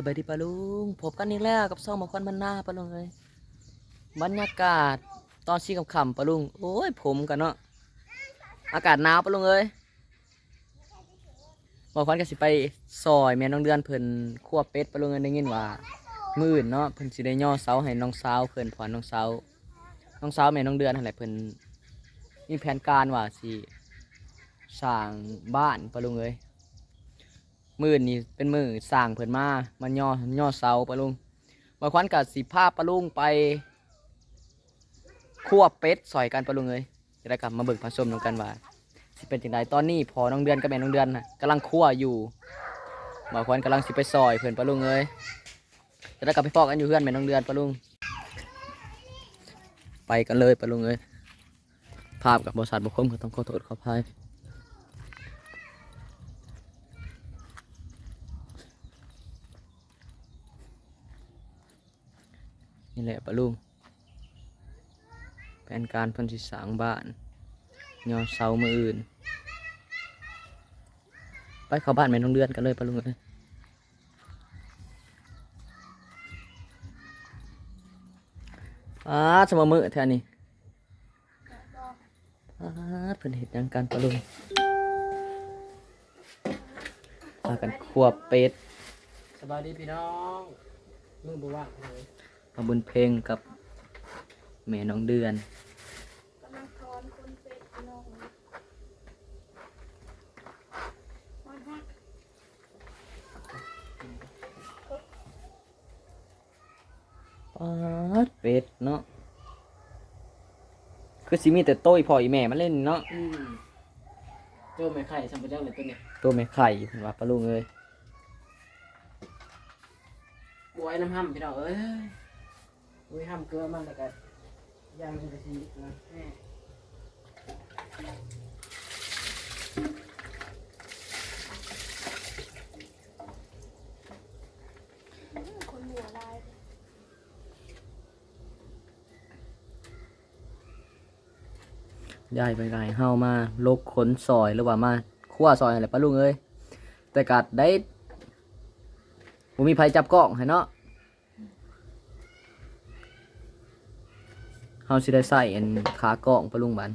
สบายดีปะลุงพบกันอีกแล้วกับซ่องมาควันมันหน้าปะลุงเลยบรรยากาศตอนชีคำๆปะลุงโอ้ยผมกันเนาะอากาศหนาวปะลุงเอ้ยบอกควันก็สิไปซอยแม่น้องเดือนเพิ่นคั่วเป็ดปะลุงเอ้ยได้ยินว่ามื่นเนาะเพิ่นสิได้ย่อเสาให้น้องสาวเพิ่นพรน้องสาวน้องสาวแม่น้องเดือนนั่นแหละเพิ่นมีแผนการว่าสิสร้างบ้านปะลุงเอ้ย มือนี่เป็นมือสร้างเพิ่นมามันย่อย่อเสาปะลุงบางควันกับสิภาพปะลุงไปคั่วเป็ดซอยกันปะลุงเลยจะได้กลับมาเบิกผสมนำกันว่าสิเป็นจังไดตอนนี้พอน้องเดือนกับแม่น้องเดือนน่ะกำลังคั่วอยู่บางควันกำลังสิไปซอยเพิ่นปะลุงเลยจะได้กลับไปพอกันอยู่เพื่อนแม่น้องเดือนปะลุง ไปกันเลยปะลุงเลยภาพกับบริษัทบุคคลก็ต้องขอโทษขออภัย นี่แหละปะลุงแผนการพิ่นสิสางบ้านยอเสามืออื่น ไปเข้าบ้านแม่น้องเดือนกันเลยปะลุงเอ้ยอ้าสมมือแท่นี้อ้าเพิ่นเห็ดยังกันปะลุงพากันควบเป็ดสบายดีพี่น้องมือบัวางเลย มาบุญเพลงกับแม่น้องเดือนกำลังทอนคนเป็ดพี่น้องวันฮักปาดเป็ดเนาะคือสิมีแต่โต้ยพ่ออีแม่มาเล่นเนาะอืมตัวไม่ไข่สัมปะเจ้าเลยตัวเนี้ยตัวแม่ไข่เพิ่นว่าปลาลุงเอ้ยบวยน้ำห้ำพี่น้องเอ้ย บวยห้ำเกลือมันแล้วก็ย่างกะทินะแม่คนหัวลายยายไปไกลเฮามาลกขนซอยหรือว่ามาคั่วซอยอะไรปลาลุงเอ้ยแต่กัดได้บ่มีไผจับกล้องให้เนาะ เฮาสิได้ใส่อันขากล้องปลาลุงบัน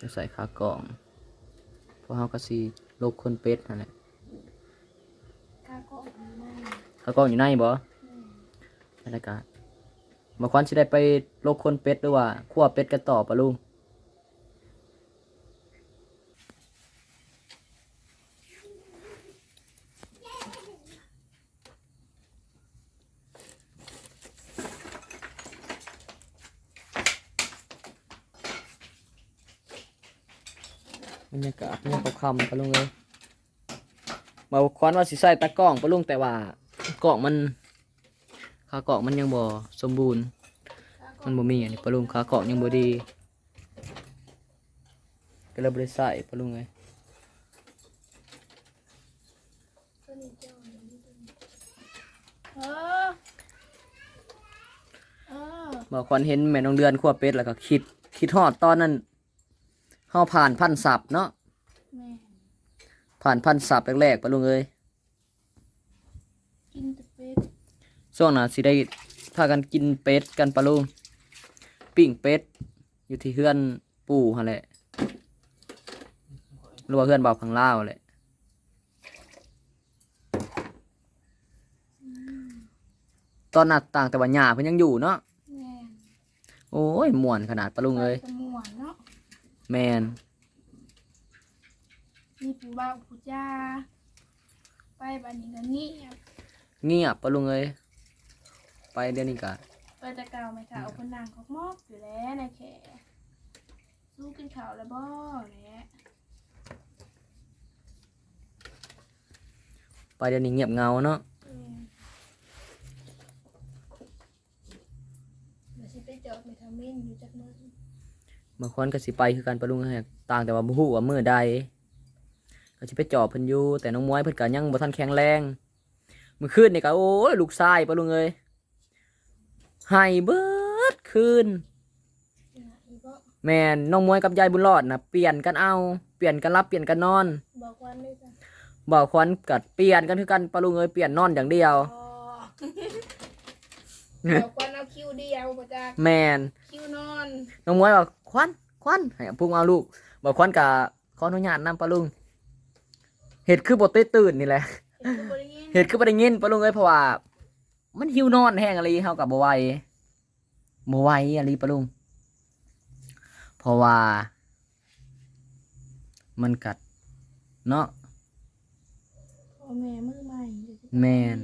จะใส่ขากล้องเพราะเฮาก็สิลกคนเป็ดนั่นแหละข้าก็ออกมาไม่ขากล้องอยู่ในบ่บรรยากาศมาควันสิได้ไปโลกคนเป็ดหรือว่าคั่วเป็ดกันต่อปะลุง กาศเนี่ยเขาคำปะลุงเลยมาควันว่าสิใส่ตะกล้องปะลุงแต่ว่ากล้องมันขากล่องมันยังบ่สมบูรณ์ มันบ่มีอันนี้ปะลุงขากล่องยังบ่ดีก็เลยบ่ได้ใส่ปะลุงเอ้ยตัวนี้เจ้าหนึ่งตัวนี้เออเออบ่ควันเห็นแม่น้องเดือนคั่วเป็ดแล้วก็คิดคิดฮอดตอนนั้นเฮาผ่านพันศัพท์เนาะ แม่ผ่านพันศัพท์แรกๆปะลุงเอ้ยกินแต่เป็ดช่วงน่ะสิได้พากันกินเป็ดกันปะลุงปิ้งเป็ดอยู่ที่เฮือนปู่หั่นแหละหรือว่าเฮือนบ่าวพังลาวแหละตอนน่ะต่างแต่ว่าหญ้าเพิ่นยังอยู่เนาะแม่โอ้ยม่วนขนาดปะลุงเอ้ยไปสมวนเนาะ แมน มีผู้บ่าวผู้จ้าไปบ้านนี้ก็เงียบเงียบปะลุงเอ้ยไปเดี๋ยวนี้กะไปแต่เก่าไหมคะเอาคนนางเขามอบอยู่แล้วนายแขสู้กินข้าวแล้วบ่แหละไปเดี๋ยวนี้เงียบเงาเนาะอืมเดี๋ยวสิไปจอดเมทามินอยู่จักมื้อบางคนก็สิไปคือกันปะลุงเอ้ยต่างแต่ว่าบ่ฮู้ว่ามื้อใด ก็สิไปจอบเพิ่นอยู่แต่น้องมวยเพิ่นก็ยังบ่ทันแข็งแรงมื้อคืนนี่ก็โอ้ยลูกชายปะลุงเอ้ยให้เบิดคืนเนี่ยอีบ่แม่นน้องมวยกับยายบุญรอดน่ะเปลี่ยนกันเอา เปลี่ยนกันรับเปลี่ยนกันนอนบอกวันเลยจ้ะบ่าวควันกัดเปลี่ยนกันคือกันปะลุงเอ้ยเปลี่ยนนอนอย่างเดียวอ๋อเดี๋ยวควันเอาคิวเดียวบ่จ้าแมนคิวนอนน้องมวยบอกควันควันให้พุ่งเอาลูกบอกควันกับขออนุญาตนำปะลุง เห็ดคือบ่เต้ตื่นนี่แหละเห็นบ่ได้ยินเห็ดคือบ่ได้ยินปะลุงเอ้ยเพราะว่า มันหิวนอนแห้งอะไรเฮากับบ่ไหวบ่ไหวอะไรปะลุง เพราะว่า มันกัด เนาะพ่อแม่มือใหม่เดี๋ยวสิแม่น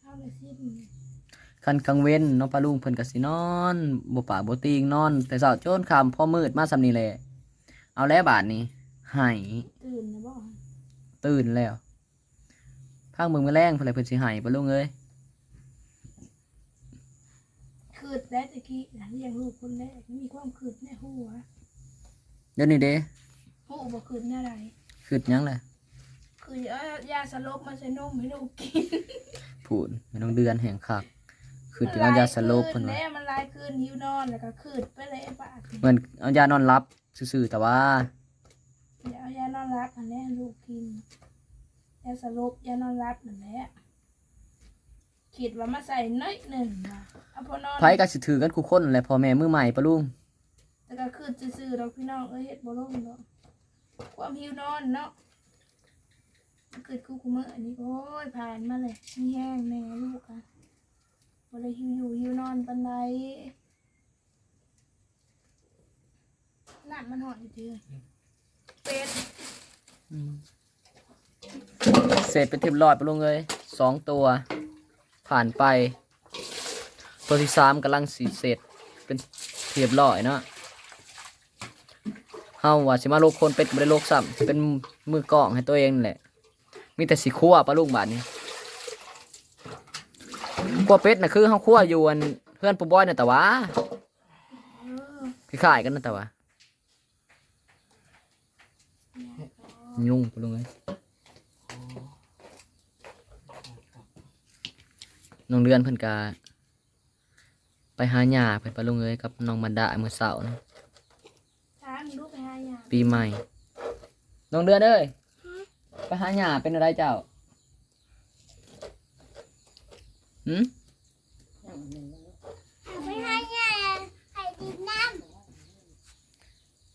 เข้าเลยสิคันกลางเว้นเนาะปะลุงเพิ่นก็สินอนบ่ปากบ่ติงนอน แต่เช้าโจนค่ำพอมืดมาซำนี้แหละ เอาแล้วบาดนี้ให้ตื่นนะบ่ตื่นแล้วพังเบิ่งแมลงเพิ่นเลยเพิ่นสิให้ปะลุงเอ้ยคืดแล้วตะกี้หลังเลี้ยงลูกคนแรกมีความคืดในหัวเดี๋ยวนี้เด้หัวบ่คืดแน่ใดคิดหยังแหละคือเอายาสลบมาใส่นมให้ลูกกินพูดไม่ต้องเดือนแห่งคักคือถึงเอายาสลบเพิ่นมัว่าแล้วมันลายคืนหิวนอนแล้วก็คืดไปเลยปะเหมือนเอายานอนหลับ ซื่อๆแต่ว่าอย่าเอายานอนรับอันนี้ให้ลูกกินยาสลบยานอนรับนั่นแหละคิดว่ามาใส่น้อยหนึ่งนะเอาพอนอนไผก็สิถือกันคู่คนแหละพ่อแม่มือใหม่ปะลุงแต่ก็คืดซื่อๆดอกพี่น้องเอ้ยเฮ็ดบ่ลงดอกความหิวนอนเนาะมันเกิดคู่กูเมื่ออันนี้โอ้ยผ่านมาเลยมีแห้งแน่ลูกอะบ่ได้หิวอยู่หิวนอนปานใด น้ำมันหอนอยู่เด้อเป็ดเสร็จเป็นเทียบร้อยปะลุงเอ้ยสองตัว ผ่านไป ตัวที่สามกำลังสีเสร็จเป็นเทียบร้อยเนาะเฮาว่าสิมาโลกคนเป็ดบ่ได้โลกซ้ำเป็นมือกล้องให้ตัวเองนั่นแหละ มีแต่สิคั่วปลาลูกบาดนี้คั่วเป็ดน่ะคือเฮาคั่วอยู่อันเพื่อนปู่บอยน่ะแต่ว่าเออคล้ายๆกันน่ะแต่ว่า ยุ่งปะลุงเอ้ยน้องเดือนเพิ่นกาไปหาหญ้าเพิ่นปะลุงเอ้ยกับน้องมันดาเมื่อเสาร์นะช้างลูกไปหาหยาปีใหม่ น้องเดือนเอ้ยไปหาหญ้าเป็นอะไรเจ้าหืมไม่ให้ยาไข่ดิบน้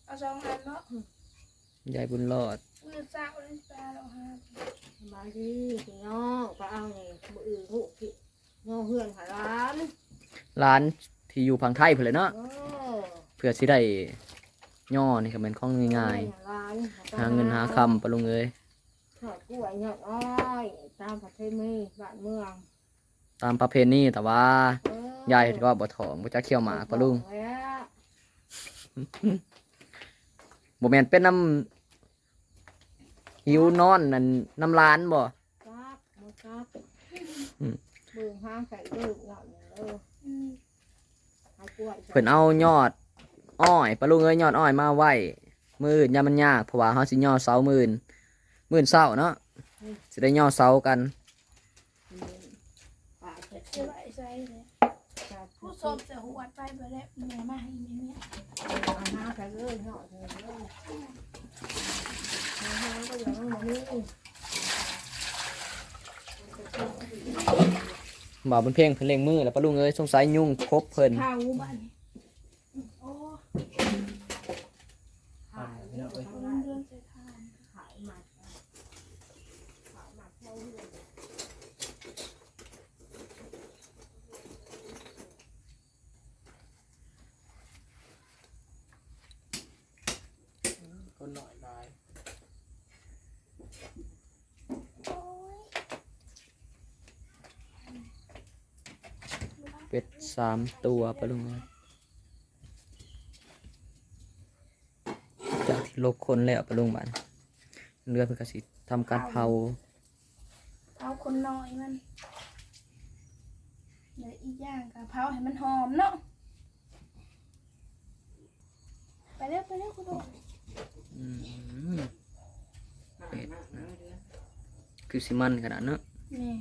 เอาสองอันเนาะยายบุญรอด มือซ้ายมือซ้ายเราหาสบายดีพี่น้องก็เอานี่มืออื่นหูพี่น้องเพื่อนหาร้านร้านที่อยู่พังไทยเพิ่นเลยเนาะเออเพื่อสิได้ย่อนี่ก็เป็นของง่ายร้านๆหาเงินหาคำปะลุงเอ้ยทอดกล้วยหยอดอ้อยตามประเทศมีบ้านเมืองตามประเพณีแต่ว่าเออยายเห็นก็บ่ถองบ่จักเคี่ยวหมากปะลุง แล้ว บ่แม่นเป็นน้ำ หิวนอนนั่นน้ำร้านบ่จับมาจับอืมเบิ่งห้างใส่ลูกหน่อยเอออืมหากล้วยเพิ่นเอายอด อ้อยปะลุงเอ้ยยอดอ้อยมาไว้มื้ออื่นยามมันยากเพราะว่าเฮาสิย่อเสามื้ออื่นมื้ออื่นเช้าเนาะสิได้ย่อเสากันป่าเจ็ดเจะไหวใส่เลยจับผู้ชมจะหัวใจไปแล้วแม่มาให้แม่เนี่ยเอาห้างใส่เลยหน่อยเลยเออ เอาบ่าวบนเพลงเพิ่นเล่งมือแล้วปะลุงเอ้ยสงสัยยุ่งครบเพิ่น ข้าวบ้านนี่โอ้ ขายเนาะ เอาเงินเดือนใส่ทาน ขายหมัดขายหมัดเท่าเรื่อง คนหน่อยหลาย เป็ดสามตัวปะลุงเอ้ยจากที่ลกคนแล้วปะลุงบานเรือเพิ่นก็สิทำการเผาเอาคนน้อยมันเดี๋ยวอีกอย่างกะเพราให้มันหอมเนาะไปเร็วไปเร็วคุณดูอืมเป็ดนะคือสิมันขนาดเนาะนี่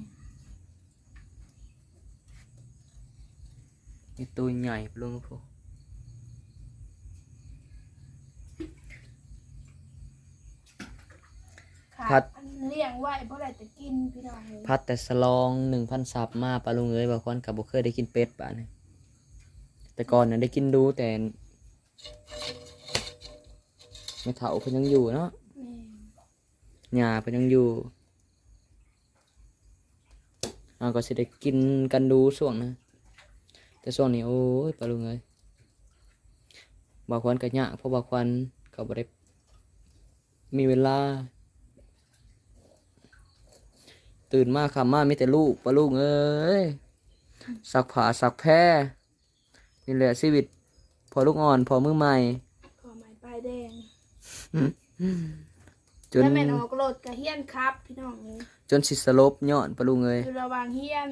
นี่ตัวใหญ่ปะลุงพวกขาพัดอันเลี้ยงไว้เพราะอะไรจะกินพี่น้องเลยพัดแต่สลองหนึ่งพันซับมาปลาลุงเอ้ยบางคนกับบ่เคยได้กินเป็ดป่ะนี่แต่ก่อนน่ะได้กินดูแต่ไม่เฒ่าเพิ่นยังอยู่เนาะแม่หญ้าเพิ่นยังอยู่เราก็สิได้กินกันดูช่วงนะ แต่ช่วงนี้โอ้ยปลาลุงเอ้ยบางคนก็ยากเพราะบางคนเขาบ่ได้มีเวลา ตื่นมาคำมามีแต่ลูกปะลูกเอ้ยสักผาสักแพร่นี่แหละชีวิต พอลูกอ่อน พอมือใหม่ ขอไม้ป้ายแดงจนแล้วแม่นออกรถกระเฮียนครับ พี่น้องเลยจนสิสลบย้อนปะลุงเอ้ยอยู่ระหว่างเฮียน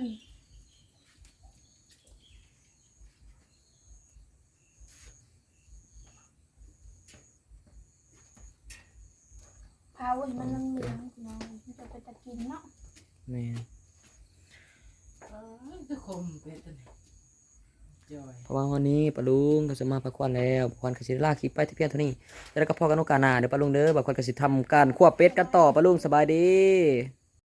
าไว้มันน้ำเหลืองพี่น้องมันจะไปตะกินเนาะแม่นเออคือคมเป็ดตัวนี้จอย เพราะว่าวันนี้ปะลุงก็จะมาพักควันแล้วพักควันก็สิได้ลาคลิปไปที่เพียงเท่านี้แล้วก็พอกันโอกาสหน้าเดี๋ยวปะลุงเด้อบักควันก็สิทำการควบเป็ดกันต่อปะลุงสบายดี